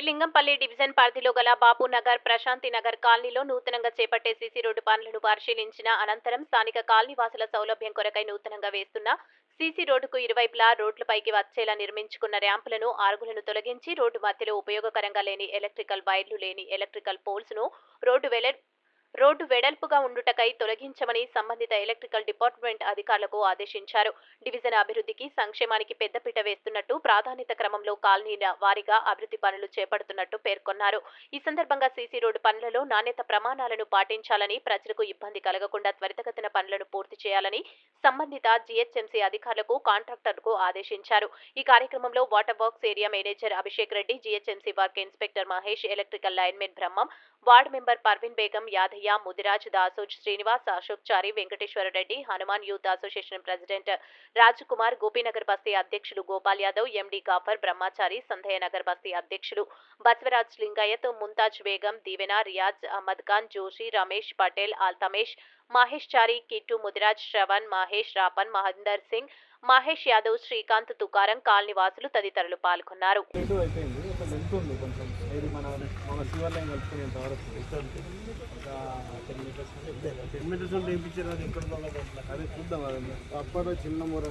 Lingampalli division పరిధిలో గల బాబు నగర్ ప్రశాంతి నగర్ కాలనీలో నూతనంగా చేపట్టే సీసీ రోడ్డు పనులను పరిశీలించిన అనంతరం స్థానిక కాలనీ వాసుల సౌలభ్యం కొరకై నూతనంగా వేస్తున్న సీసీ రోడ్డుకు ఇరువైపులా రోడ్లపైకి వచ్చేలా నిర్మించుకున్న ర్యాంపులను ఆరుగులను తొలగించి రోడ్డు మధ్యలో ఉపయోగకరంగా లేని ఎలక్ట్రికల్ వైర్లు లేని ఎలక్ట్రికల్ పోల్స్ను రోడ్డు వెల రోడ్డు వెడల్పుగా ఉండుటకై తొలగించమని సంబంధిత ఎలక్ట్రికల్ డిపార్ట్మెంట్ అధికారులకు ఆదేశించారు. డివిజన్ అభివృద్ధికి సంక్షేమానికి పెద్దపీట వేస్తున్నట్టు ప్రాధాన్యత క్రమంలో కాలనీల వారీగా అభివృద్ధి పనులు చేపడుతున్నట్టు పేర్కొన్నారు. ఈ సందర్భంగా సీసీ రోడ్డు పనులలో నాణ్యత ప్రమాణాలను పాటించాలని ప్రజలకు ఇబ్బంది కలగకుండా త్వరితగతిన పనులను పూర్తి చేయాలని సంబంధిత జీహెచ్ఎంసీ అధికారులకు కాంట్రాక్టర్కు ఆదేశించారు. ఈ కార్యక్రమంలో water works area manager Abhishek Reddy GHMC work inspector Mahesh electrical linemen Brahmam ward member Parveen Begum Yadaiah Mudiraj Dasoj Srinivas Ashok Chari Venkateswara Reddy Hanuman youth association president Rajkumar Gopinagar basti అధ్యక్షులు గోపాల్ యాదవ్ ఎండి copper బ్రహ్మచారి సంధయ నగర్ బస్తీ అధ్యక్షులు Basavaraj Lingayat Mumtaz Begum Deevena Riyaz Ahmed Khan Joshi Ramesh Patel Altamesh Mahesh Chari Kittu Mudiraj Shravan Mahesh Rapan Mahender Singh Mahesh Yadav Srikanth Tukaram colony వాసులు తదితరులు పాల్గొన్నారు. అప్పట్లో చిన్న మూర